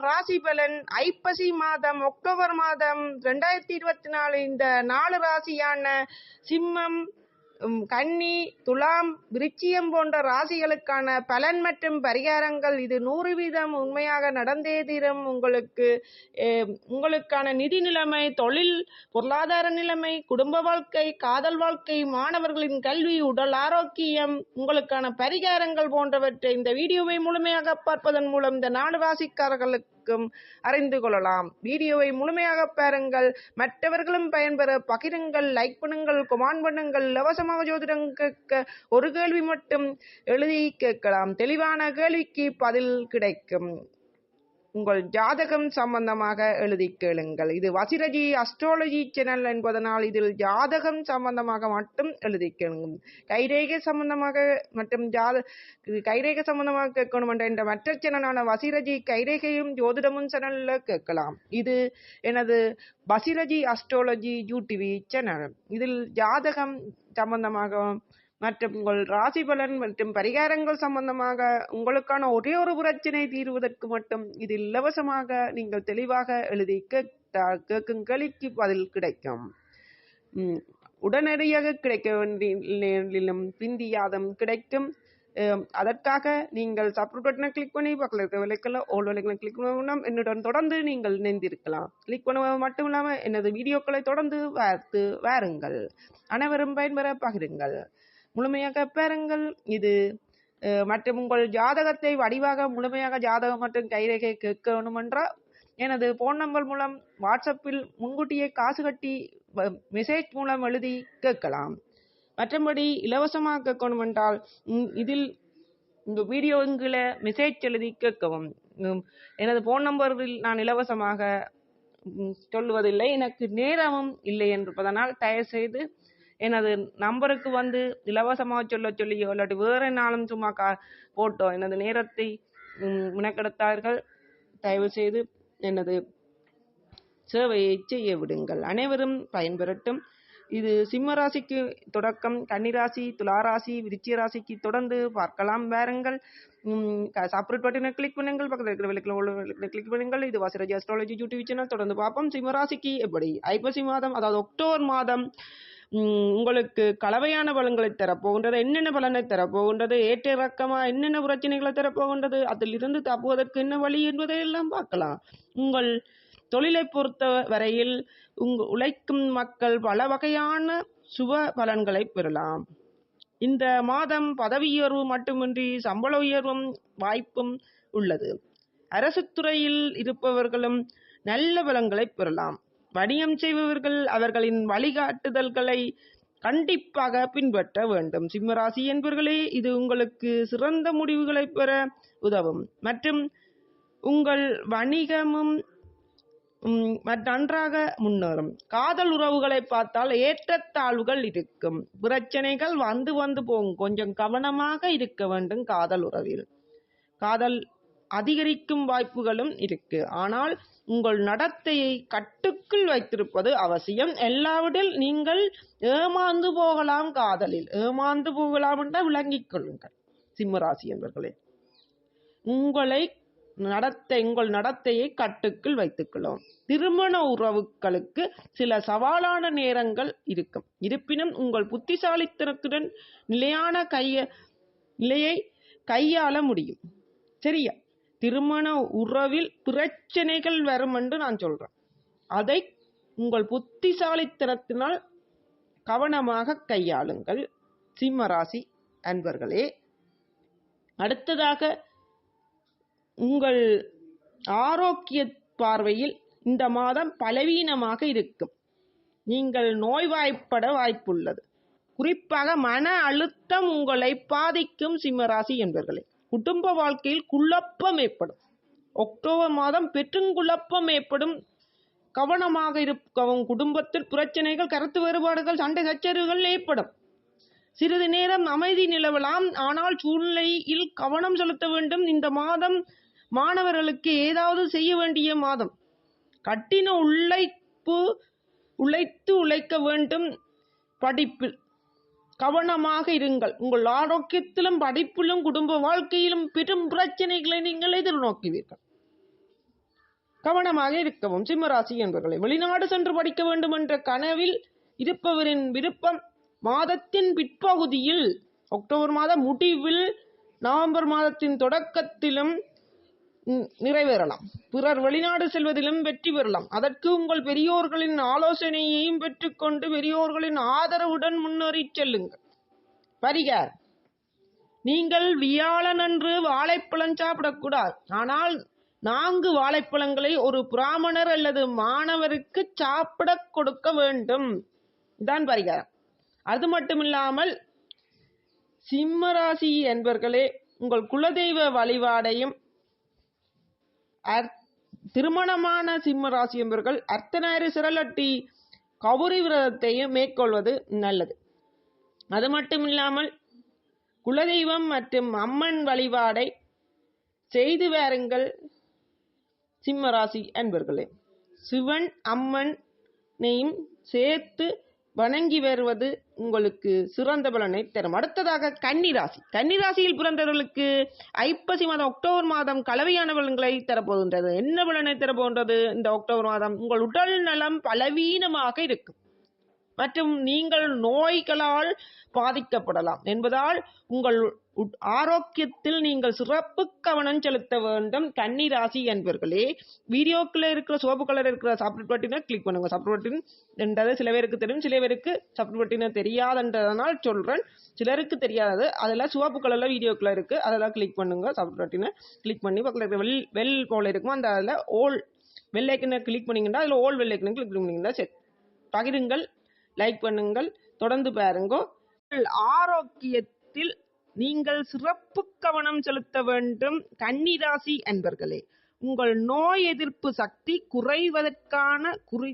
ராசி பலன் ஐப்பசி மாதம் அக்டோபர் மாதம் ரெண்டாயிரத்தி இருபத்தி நாலு இந்த நாலு ராசியான சிம்மம் கன்னி துலாம் விருச்சியம் போன்ற ராசிகளுக்கான பலன் மற்றும் பரிகாரங்கள் இது நூறு வீதம் உண்மையாக நடந்தே தீரும். உங்களுக்கு உங்களுக்கான நிதி நிலைமை தொழில் பொருளாதார நிலைமை குடும்ப வாழ்க்கை காதல் வாழ்க்கை மாணவர்களின் கல்வி உடல் ஆரோக்கியம் உங்களுக்கான பரிகாரங்கள் போன்றவற்றை இந்த வீடியோவை முழுமையாக பார்ப்பதன் மூலம் இந்த நாலு இருக்கும் அறிந்து கொள்ளலாம். வீடியோவை முழுமையாக பாருங்கள். மற்றவர்களும் பயன்பெற பகிருங்கள் லைக் பண்ணுங்கள் கொமான் பண்ணுங்கள் இலவசமாக ஜோதிடம் கேட்க ஒரு கேள்வி மட்டும் எழுதி கேட்கலாம். தெளிவான கேள்விக்கு பதில் கிடைக்கும். உங்கள் ஜாதகம் சம்பந்தமாக எழுதி கேளுங்கள். இது வசிரஜி அஸ்ட்ராலஜி சேனல் என்பதனால் இதில் ஜாதகம் சம்பந்தமாக மட்டும் எழுதி கேளுங்கள். கைரேகை சம்பந்தமாக மற்றும் ஜாத இது கைரேகை சம்பந்தமாக கேட்கணும் என்ற மற்ற சேனலான வசிரஜி கைரேகையும் ஜோதிடமும் சேனல்ல கேட்கலாம். இது எனது வசிரஜி அஸ்ட்ராலஜி யூடிவி சேனல் இதில் ஜாதகம் சம்பந்தமாக மற்றும் உங்கள் ராசி பலன் மற்றும் பரிகாரங்கள் சம்பந்தமாக உங்களுக்கான ஒரே ஒரு பிரச்சனை தீர்வதற்கு மட்டும் இதில் இலவசமாக நீங்கள் தெளிவாக எழுதி கேட்கும் கேள்விக்கு பதில் கிடைக்கும். உடனடியாக கிடைக்க வேண்டியும் பிந்தியாதம் கிடைக்கும். அதற்காக நீங்கள் சப்ஸ்கிரைப் பட்டனை கிளிக் பண்ணி பக்கத்தில் இருக்க விலைக்கெல்லாம் ஓல் விலைகளை கிளிக் பண்ணணும் என்னுடன் தொடர்ந்து நீங்கள் இணைந்திருக்கலாம். கிளிக் பண்ணுவது மட்டும் இல்லாமல் எனது வீடியோக்களை தொடர்ந்து பார்த்து வாருங்கள். அனைவரும் பயன்பெற பகிருங்கள். முழுமையாக பெறுங்கள் இது மற்றும் உங்கள் ஜாதகத்தை வடிவாக முழுமையாக ஜாதகம் மற்றும் கைரேகை கேட்கணும் என்றால் எனது ஃபோன் நம்பர் மூலம் வாட்ஸ்அப்பில் முன்கூட்டியே காசு கட்டி மெசேஜ் மூலம் எழுதி கேட்கலாம். மற்றபடி இலவசமாக கேட்கணும் என்றால் இதில் இந்த வீடியோங்கில் மெசேஜ் எழுதி கேட்கவும். எனது ஃபோன் நம்பரில் நான் இலவசமாக சொல்லுவதில்லை. எனக்கு நேரமும் இல்லை என்பதனால் தயவு செய்து எனது நம்பருக்கு வந்து இலவசமாக சொல்ல சொல்லியோ இல்லாட்டி வேறு நாளும் சும்மா கா போட்டோ எனது நேரத்தை மினக்கெடுத்தார்கள். தயவு செய்து எனது சேவையை செய்ய விடுங்கள். அனைவரும் பயன்பெறட்டும். இது சிம்ம ராசிக்கு தொடக்கம். கன்னிராசி துளாராசி விருச்சிய ராசிக்கு தொடர்ந்து பார்க்கலாம். வாருங்கள். சப்ரேட் பட்டனை கிளிக் பண்ணுங்கள். பக்கத்தில் இருக்கிற விளக்கில் கிளிக் பண்ணுங்கள். இது வாசிராஜி அஸ்ட்ராலஜி யூடியூப் சேனல் தொடர்ந்து பார்ப்போம். சிம்ம ராசிக்கு எப்படி? ஐப்பசி மாதம் அதாவது அக்டோபர் மாதம் உங்களுக்கு கலவையான பலன்களை தரப்போகின்றது. என்னென்ன பலனை தரப்போகின்றது? ஏற்ற இறக்கமா என்னென்ன பிரச்சனைகளை தரப்போகின்றது? அதிலிருந்து தப்புவதற்கு என்ன வழி என்பதை எல்லாம் பார்க்கலாம். உங்கள் தொழிலை பொறுத்த வரையில் உங்க உழைக்கும் மக்கள் பல வகையான சுப பலன்களை பெறலாம். இந்த மாதம் பதவி உயர்வு மட்டுமின்றி சம்பள உயர்வும் வாய்ப்பும் உள்ளது. அரசு துறையில் இருப்பவர்களும் நல்ல பலன்களை பெறலாம். வணிகம் செய்பவர்கள் அவர்களின் வழிகாட்டுதல்களை கண்டிப்பாக பின்பற்ற வேண்டும். சிம்மராசி என்பவர்களே இது உங்களுக்கு சிறந்த முடிவுகளை பெற உதவும். மற்றும் உங்கள் வணிகமும் நன்றாக முன்னேறும். காதல் உறவுகளை பார்த்தால் ஏற்றத்தாழ்வுகள் இருக்கும். பிரச்சனைகள் வந்து வந்து போகும். கொஞ்சம் கவனமாக இருக்க வேண்டும் காதல் உறவில். காதல் அதிகரிக்கும் வாய்ப்புகளும் இருக்கு. ஆனால் உங்கள் நடத்தையை கட்டுக்குள் வைத்திருப்பது அவசியம். எல்லாவிடில் நீங்கள் ஏமாந்து போகலாம் காதலில். ஏமாந்து போகலாம் என்ற விளங்கிக் கொள்ளுங்கள் சிம்மராசி என்பர்களே உங்களை நடத்தை உங்கள் நடத்தையை கட்டுக்குள் வைத்துக்கொள்ளும் திருமண உறவுகளுக்கு சில சவாலான நேரங்கள் இருக்கும். இருப்பினும் உங்கள் புத்திசாலித்தனத்துடன் நிலையான கைய நிலையை கையாள முடியும். சரியா? திருமண உறவில் பிரச்சனைகள் வரும் என்று நான் சொல்றேன். அதை உங்கள் புத்திசாலித்தனத்தினால் கவனமாக கையாளுங்கள். சிம்மராசி அன்பர்களே அடுத்ததாக உங்கள் ஆரோக்கிய பார்வையில் இந்த மாதம் பலவீனமாக இருக்கும். நீங்கள் நோய்வாய்ப்பட வாய்ப்புள்ளது. குறிப்பாக மன அழுத்தம் உங்களை பாதிக்கும் சிம்மராசி என்பர்களே. குடும்ப வாழ்க்கையில் குழப்பம் ஏற்படும். அக்டோபர் மாதம் பெற்றுங்குழப்பம் ஏற்படும். கவனமாக இருக்கவும் குடும்பத்தில் பிரச்சனைகள் கருத்து வேறுபாடுகள் சண்டை சச்சரவுகள் ஏற்படும். சிறிது நேரம் அமைதி நிலவலாம். ஆனால் சூழ்நிலையில் கவனம் செலுத்த வேண்டும். இந்த மாதம் மாணவர்களுக்கு ஏதாவது செய்ய வேண்டிய மாதம். கட்டின உழைப்பு உழைத்து உழைக்க வேண்டும். படிப்பில் கவனமாக இருங்கள். உங்கள் ஆரோக்கியத்திலும் படிப்பிலும் குடும்ப வாழ்க்கையிலும் பெரும் பிரச்சனைகளை நீங்கள் எதிர்நோக்குவீர்கள். கவனமாக இருக்கவும். சிம்மராசி என்பவர்களை வெளிநாடு சென்று படிக்க வேண்டும் என்ற கனவில் இருப்பவரின் விருப்பம் மாதத்தின் பிற்பகுதியில் அக்டோபர் மாத முடிவில் நவம்பர் மாதத்தின் தொடக்கத்திலும் நிறைவேறலாம். பிறர் வெளிநாடு செல்வதிலும் வெற்றி பெறலாம். அதற்கு உங்கள் பெரியோர்களின் ஆலோசனையையும் பெற்றுக்கொண்டு பெரியோர்களின் ஆதரவுடன் முன்னேறி செல்லுங்கள். பரிகார். நீங்கள் வியாழன் அன்று வாழைப்பழம் சாப்பிடக்கூடாது. ஆனால் நான்கு வாழைப்பழங்களை ஒரு பிராமணர் அல்லது மாணவருக்கு சாப்பிட கொடுக்க வேண்டும். தான் பரிகாரம். அது மட்டுமில்லாமல் சிம்மராசி என்பர்களே உங்கள் குலதெய்வ வழிபாடையும் திருமணமான சிம்ம ராசி என்பவர்கள் அர்த்தநாயிறு சிரலட்டி கௌரி விரதத்தையும் மேற்கொள்வது நல்லது. அது மட்டும் இல்லாமல் குலதெய்வம் மற்றும் அம்மன் வழிபாடை செய்து வாருங்கள் சிம்ம ராசி அன்பர்களே. சிவன் அம்மனையும் சேர்த்து வணங்கி வருவது உங்களுக்கு சிறந்த பலனை தரும். அடுத்ததாக கன்னிராசி. கன்னிராசியில் பிறந்தவர்களுக்கு ஐப்பசி மாதம் அக்டோபர் மாதம் கலவையான பலன்களை தரப்போகின்றது. என்ன பலனை தரப்போகின்றது? இந்த அக்டோபர் மாதம் உங்கள் உடல் நலம் பலவீனமாக இருக்கும். மற்றும் நீங்கள் நோய்களால் பாதிக்கப்படலாம் என்பதால் உங்கள் உட்- ஆரோக்கியத்தில் நீங்கள் சிறப்பு கவனம் செலுத்த வேண்டும். கன்னி ராசி என்பர்களே வீடியோக்குள்ள இருக்கிற சோப்பு கலர் இருக்கிற சப்ரேட் பட்டினை கிளிக் பண்ணுங்க. சப்ரேட் பட்டின் என்றது சில பேருக்கு தெரியும் சில பேருக்கு சப்ரேட் பட்டினை தெரியாதுன்றதனால் சொல்றேன். சிலருக்கு தெரியாதது. அதில் சிவப்பு கலர்ல வீடியோக்குள்ள இருக்கு. அதெல்லாம் கிளிக் பண்ணுங்க. சப்ரேட் பட்டினை கிளிக் பண்ணி பக்கத்தில் இருக்கிற வெல் வெல் போல இருக்கும் அந்த அதில் ஓல் வெள்ளைக்கனை கிளிக் பண்ணீங்கன்னா அதில் ஓல் வெள்ளைக்கனை கிளிக் பண்ணிங்கன்னா சரி பகிருங்கள். லைக் பண்ணுங்கள். தொடர்ந்து பாருங்க. ஆரோக்கியத்தில் நீங்கள் சிறப்பு கவனம் செலுத்த வேண்டும். கன்னிராசி அன்பர்களே உங்கள் நோய் எதிர்ப்பு சக்தி குறைவதற்கான குறி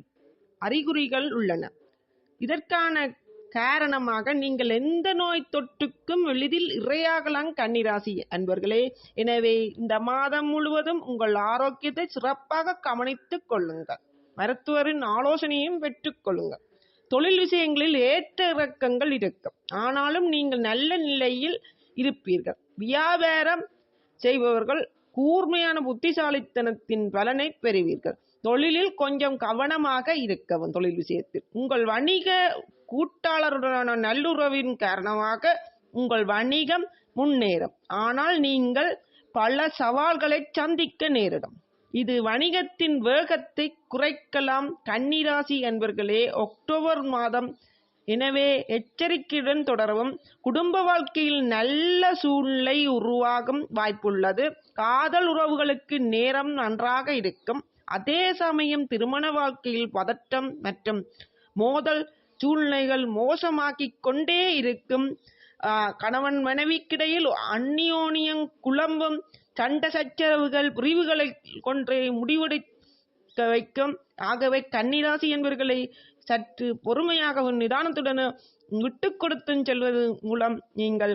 அறிகுறிகள் உள்ளன. இதற்கான காரணமாக நீங்கள் எந்த நோய் தொற்றுக்கும் எளிதில் இரையாகலாம் கன்னிராசி அன்பர்களே. எனவே இந்த மாதம் முழுவதும் உங்கள் ஆரோக்கியத்தை சிறப்பாக கவனித்துக் கொள்ளுங்கள். மருத்துவரின் ஆலோசனையும் பெற்றுக் கொள்ளுங்கள். தொழில் விஷயங்களில் ஏற்ற இறக்கங்கள் இருக்கும். ஆனாலும் நீங்கள் நல்ல நிலையில் இருப்பீர்கள். வியாபாரம் செய்பவர்கள் கூர்மையான புத்திசாலித்தனத்தின் பலனை பெறுவீர்கள். தொழிலில் கொஞ்சம் கவனமாக இருக்கவும் தொழில் விஷயத்தில். உங்கள் வணிக கூட்டாளருடனான நல்லுறவின் காரணமாக உங்கள் வணிகம் முன்னேறும். ஆனால் நீங்கள் பல சவால்களை சந்திக்க நேரிடும். இது வணிகத்தின் வேகத்தை குறைக்கலாம். கன்னிராசி என்பர்களே அக்டோபர் மாதம். எனவே எச்சரிக்கையுடன் தொடரவும். குடும்ப வாழ்க்கையில் நல்ல சூழ்நிலை உருவாகும் வாய்ப்புள்ளது. காதல் உறவுகளுக்கு நேரம் நன்றாக இருக்கும். அதே சமயம் திருமண வாழ்க்கையில் பதட்டம் மற்றும் மோதல் சூழ்நிலைகள் மோசமாக்கி கொண்டே இருக்கும். கணவன் மனைவிக்கிடையில் அந்நியோனியம் குழம்பும் சண்டை சச்சரவுகள் பிரிவுகளை கொன்றே முடிவெடுக்க வைக்கும். ஆகவே கன்னிராசி என்பவர்களை சற்று பொறுமையாகவும் நிதானத்துடன் விட்டு கொடுத்தும் செல்வது மூலம் நீங்கள்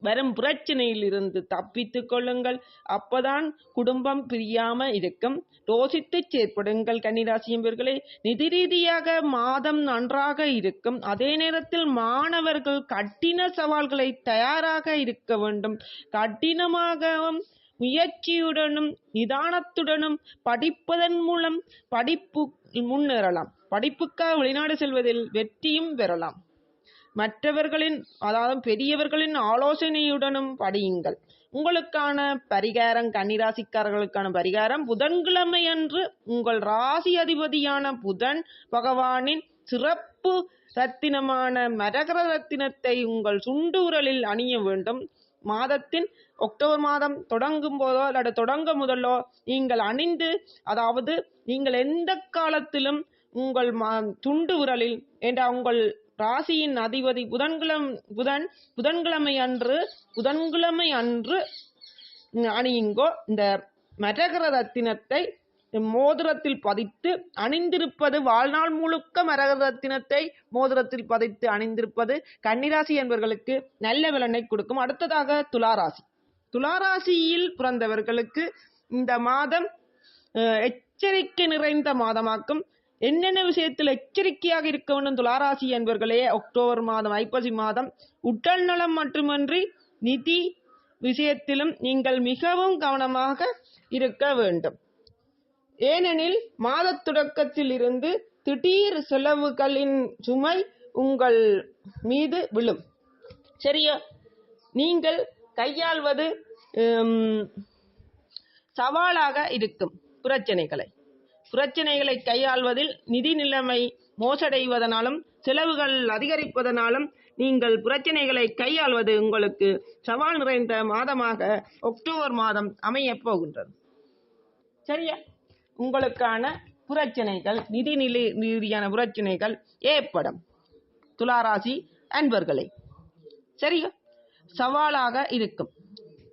வரும் பிரச்சனையில் இருந்து தப்பித்துக் கொள்ளுங்கள். அப்பதான் குடும்பம் பிரியாம இருக்கும். ரோசித்து செயற்படுங்கள் கன்னிராசி என்பவர்களே. நிதி ரீதியாக மாதம் நன்றாக இருக்கும். அதே நேரத்தில் மாணவர்கள் கடின சவால்களை தயாராக இருக்க வேண்டும். கடினமாகவும் முயற்சியுடனும் நிதானத்துடனும் படிப்பதன் மூலம் படிப்பு முன்னேறலாம். படிப்புக்காக வெளிநாடு செல்வதில் வெற்றியும் பெறலாம். மற்றவர்களின் அதாவது பெரியவர்களின் ஆலோசனையுடனும் படியுங்கள். உங்களுக்கான பரிகாரம் கன்னிராசிக்காரர்களுக்கான பரிகாரம் புதன்கிழமை அன்று உங்கள் ராசி அதிபதியான புதன் பகவானின் சிறப்பு ரத்தினமான மரகர ரத்தினத்தை உங்கள் சுண்டுவுரலில் அணிய வேண்டும். மாதத்தின் அக்டோபர் மாதம் தொடங்கும் போதோ அல்லது தொடங்க முதலோ நீங்கள் அணிந்து அதாவது நீங்கள் எந்த காலத்திலும் உங்கள் மா- துண்டு உரலில் என்ற உங்கள் ராசியின் அதிபதி புதன்கிழமை புதன் புதன்கிழமை அன்று புதன்கிழமை அன்று அணியுங்கோ. இந்த மரகர ரத்தினத்தை மோதிரத்தில் பதித்து அணிந்திருப்பது வாழ்நாள் முழுக்க மரகர ரத்தினத்தை மோதிரத்தில் பதித்து அணிந்திருப்பது கன்னிராசி என்பவர்களுக்கு நல்ல விலனை கொடுக்கும். அடுத்ததாக துளாராசி. துளாராசியில் பிறந்தவர்களுக்கு இந்த மாதம் எச்சரிக்கை நிறைந்த மாதமாக்கும். என்னென்ன விஷயத்தில் எச்சரிக்கையாக இருக்க வேண்டும் துளாராசி என்பவர்களே அக்டோபர் மாதம் ஐப்பசி மாதம் உடல் நலம் மட்டுமன்றி நிதி விஷயத்திலும் நீங்கள் மிகவும் கவனமாக இருக்க வேண்டும். ஏனெனில் மாதத் தொடக்கத்தில் இருந்து திடீர் செலவுகளின் சுமை உங்கள் மீது விழும். சரியா? நீங்கள் கையாள்வது சவாலாக இருக்கும் பிரச்சனைகளை. பிரச்சனைகளை கையாள்வதில் நிதி நிலைமை மோசடைவதனாலும் செலவுகள் அதிகரிப்பதனாலும் நீங்கள் பிரச்சனைகளை கையாள்வது உங்களுக்கு சவால் நிறைந்த மாதமாக அக்டோபர் மாதம் அமையப் போகின்றது. சரியா? உங்களுக்கான பிரச்சனைகள் நிதி நிலை ரீதியான பிரச்சனைகள் ஏற்படும். துளாராசி அன்பர்களே சரியா? சவாலாக இருக்கும்.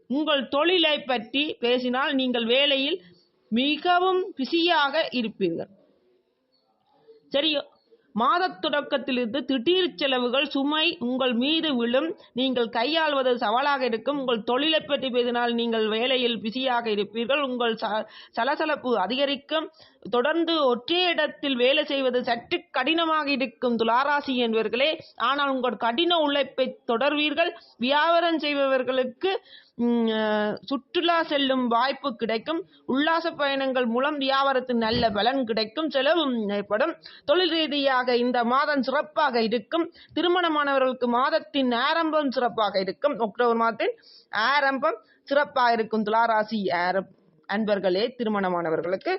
உங்கள் தொழிலை பற்றி பேசினால் நீங்கள் வேலையில் மிகவும் பிஸியாக இருப்பீர்கள். சரியோ? மாதத் தொடக்கத்திலிருந்து திடீர் செலவுகள் சுமை உங்கள் மீது விழும். நீங்கள் கையாள்வது சவாலாக இருக்கும். உங்கள் தொழிலை பற்றி பேசினால் நீங்கள் வேலையில் பிஸியாக இருப்பீர்கள். உங்கள் ச- சலசலப்பு அதிகரிக்கும். தொடர்ந்து ஒற்றை இடத்தில் வேலை செய்வது சற்று கடினமாக இருக்கும் துளாராசி என்பவர்களே ஆனால் உங்கள் கடின உழைப்பை தொடர்வீர்கள். வியாபாரம் செய்பவர்களுக்கு சுற்றுலா செல்லும் வாய்ப்பு கிடைக்கும். உல்லாச பயணங்கள் மூலம் வியாபாரத்தில் நல்ல பலன் கிடைக்கும். செலவும் ஏற்படும். தொழில் ரீதியாக இந்த மாதம் சிறப்பாக இருக்கும். திருமணமானவர்களுக்கு மாதத்தின் ஆரம்பம் சிறப்பாக இருக்கும். அக்டோபர் மாதத்தின் ஆரம்பம் சிறப்பாக இருக்கும். துளாராசி ஆரம் அன்பர்களே திருமணமானவர்களுக்கு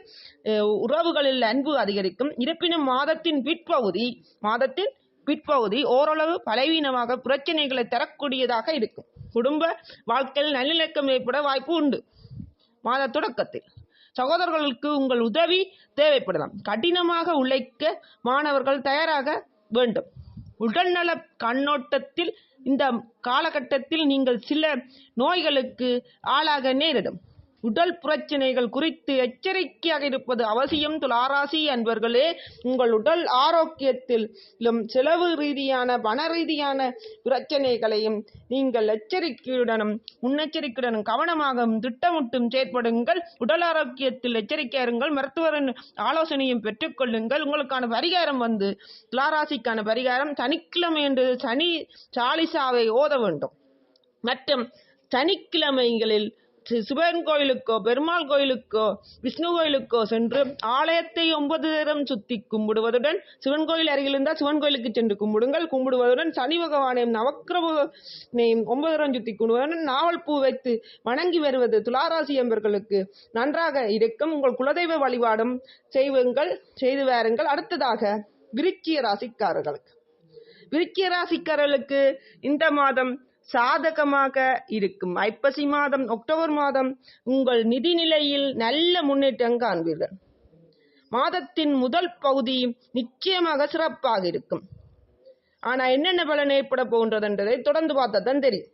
உறவுகளில் அன்பு அதிகரிக்கும். இருப்பினும் மாதத்தின் பிற்பகுதி மாதத்தின் பிற்பகுதி ஓரளவு பலவீனமாக பிரச்சனைகளை தரக்கூடியதாக இருக்கும். குடும்ப வாழ்க்கையில் நல்லிணக்கம் ஏற்பட வாய்ப்பு உண்டு. மாத தொடக்கத்தில் சகோதரர்களுக்கு உங்கள் உதவி தேவைப்படலாம். கடினமாக உழைக்க மாணவர்கள் தயாராக வேண்டும். உடல்நல கண்ணோட்டத்தில் இந்த காலகட்டத்தில் நீங்கள் சில நோய்களுக்கு ஆளாக நேரிடும். உடல் பிரச்சனைகள் குறித்து எச்சரிக்கையாக இருப்பது அவசியம். துளாராசி அன்பர்களே உங்கள் உடல் ஆரோக்கியத்திலும் செலவு ரீதியான பண ரீதியான பிரச்சனைகளையும் நீங்கள் எச்சரிக்கையுடனும் முன்னெச்சரிக்கையுடனும் கவனமாகவும் திட்டமிட்டும் செயற்படுங்கள். உடல் ஆரோக்கியத்தில் எச்சரிக்கையாருங்கள் மருத்துவரின் ஆலோசனையும் பெற்றுக்கொள்ளுங்கள் உங்களுக்கான பரிகாரம் வந்து துளாராசிக்கான பரிகாரம் சனிக்கிழமை என்று சனி சாலிசாவை ஓத வேண்டும். மற்றும் சனிக்கிழமைகளில் சிவன் கோயிலுக்கோ பெருமாள் கோயிலுக்கோ விஷ்ணு கோயிலுக்கோ சென்று ஆலயத்தை ஒன்பது நேரம் சுத்தி கும்பிடுவதுடன் சிவன் கோயில் அருகில் இருந்தால் சிவன் கோயிலுக்கு சென்று கும்பிடுங்கள். கும்பிடுவதுடன் சனி பகவானையும் நவக்கிரனையும் ஒன்பது நேரம் சுத்தி கும்பிடுவதுடன் நாவல் பூ வைத்து வணங்கி வருவது துளாராசி என்பர்களுக்கு நன்றாக இருக்கும். உங்கள் குலதெய்வ வழிபாடும் செய்வுங்கள் செய்து வாருங்கள். அடுத்ததாக விருச்சிய ராசிக்காரர்களுக்கு. விருச்சிய ராசிக்காரர்களுக்கு இந்த மாதம் சாதகமாக இருக்கும். ஐப்பசி மாதம் அக்டோபர் மாதம் உங்கள் நிதி நிலையில் நல்ல முன்னேற்றம் காண்பீர்கள். மாதத்தின் முதல் பகுதி நிச்சயமாக சிறப்பாக இருக்கும். ஆனா என்னென்ன பலன் ஏற்பட போகின்றது என்றதை தொடர்ந்து பார்த்தா தான் தெரியும்.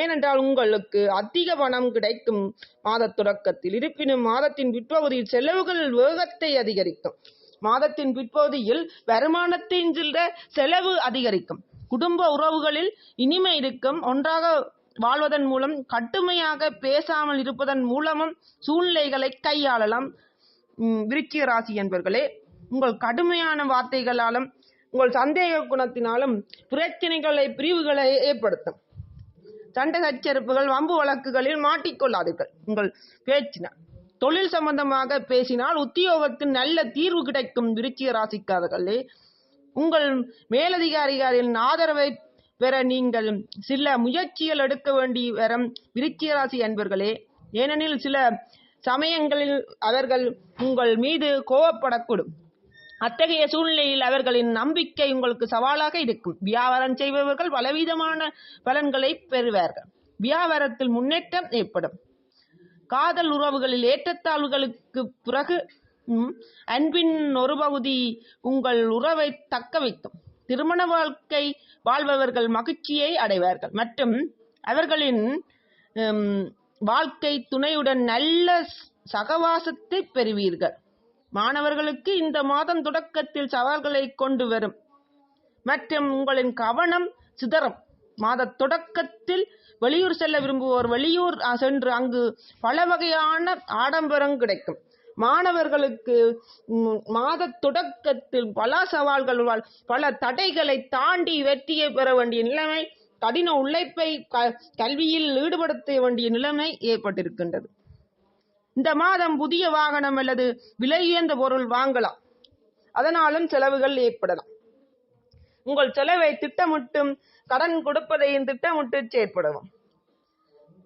ஏனென்றால் உங்களுக்கு அதிக பணம் கிடைக்கும் மாத தொடக்கத்தில். இருப்பினும் மாதத்தின் பிற்பகுதியில் செலவுகள் வேகத்தை அதிகரிக்கும். மாதத்தின் பிற்பகுதியில் வருமானத்தின் சில செலவு அதிகரிக்கும். குடும்ப உறவுகளில் இனிமை இருக்கும். ஒன்றாக வாழ்வதன் மூலம் கட்டுமையாக பேசாமல் இருப்பதன் மூலமும் சூழ்நிலைகளை கையாளலாம். விருச்சிக ராசி என்பர்களே உங்கள் கடுமையான வார்த்தைகளாலும் உங்கள் சந்தேக குணத்தினாலும் பிரச்சனைகளை பிரிவுகளை ஏற்படுத்தும். சண்டை சச்சரப்புகள் வம்பு வழக்குகளில் மாட்டிக்கொள்ளாதீர்கள். உங்கள் பேச்சினால் தொழில் சம்பந்தமாக பேசினால் உத்தியோகத்தில் நல்ல தீர்வு கிடைக்கும் விருச்சிக ராசிக்காரர்களே. உங்கள் மேலதிகாரிகளின் ஆதரவை பெற நீங்கள் சில முயற்சிகள் எடுக்க வேண்டி வரும் விருச்சிகராசி அன்பர்களே ஏனெனில் சில சமயங்களில் அவர்கள் உங்கள் மீது கோபப்படக்கூடும் அத்தகைய சூழ்நிலையில் அவர்களின் நம்பிக்கை உங்களுக்கு சவாலாக இருக்கும். வியாபாரம் செய்பவர்கள் பலவிதமான பலன்களை பெறுவார்கள். வியாபாரத்தில் முன்னேற்றம் ஏற்படும். காதல் உறவுகளில் ஏற்றத்தாழ்வுகளுக்கு பிறகு அன்பின் ஒரு பகுதி உங்கள் உறவை தக்க வைக்கும் திருமண வாழ்க்கை வாழ்பவர்கள் மகிழ்ச்சியை அடைவார்கள். மற்றும் அவர்களின் வாழ்க்கை துணையுடன் நல்ல சகவாசத்தை பெறுவீர்கள். மாணவர்களுக்கு இந்த மாதம் தொடக்கத்தில் சவால்களை கொண்டு வரும். மற்றும் உங்களின் கவனம் சிதறும். மாத தொடக்கத்தில் வெளியூர் செல்ல விரும்புவோர் வெளியூர் சென்று அங்கு பல வகையான ஆடம்பரம் கிடைக்கும். மாணவர்களுக்கு மாத தொடக்கத்தில் பல சவால்கள் வாழ்- பல தடைகளை தாண்டி வெற்றியை பெற வேண்டிய நிலைமை கடின உழைப்பை க- கல்வியில் ஈடுபடுத்த வேண்டிய நிலைமை ஏற்பட்டிருக்கின்றது. இந்த மாதம் புதிய வாகனம் அல்லது விலை உயர்ந்த பொருள் வாங்கலாம். அதனாலும் செலவுகள் ஏற்படலாம். உங்கள் செலவை திட்டமிட்டும் கடன் கொடுப்பதையும் திட்டமிட்டு செயற்படவும்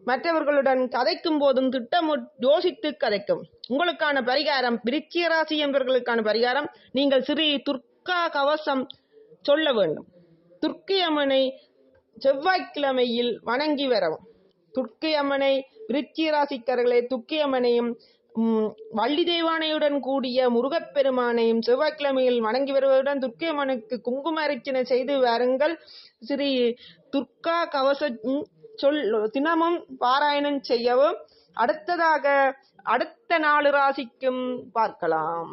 மற்றவர்களுடன் கதைக்கும் போதும் திட்டமிட்டு யோசித்து கதைக்கும். உங்களுக்கான பரிகாரம் விருச்சிக ராசி என்பவர்களுக்கான பரிகாரம் நீங்கள் ஸ்ரீ துர்கா கவசம் சொல்ல வேண்டும். துர்க்கியம்மனை செவ்வாய்க்கிழமையில் வணங்கி வரவும். துர்க்கை அம்மனை விருச்சிக ராசிக்காரர்களே துர்க்கை அம்மனையும் வள்ளி தெய்வானையுடன் கூடிய முருகப்பெருமானையும் செவ்வாய்க்கிழமையில் வணங்கி வருவதுடன் துர்க்கை அம்மனுக்கு குங்கும அர்ச்சனை செய்து வாருங்கள். ஸ்ரீ துர்கா கவசம் சொல் தினமும் பாராயணம் செய்யவும் அடுத்ததாக அடுத்த நாலு ராசிக்கும் பார்க்கலாம்.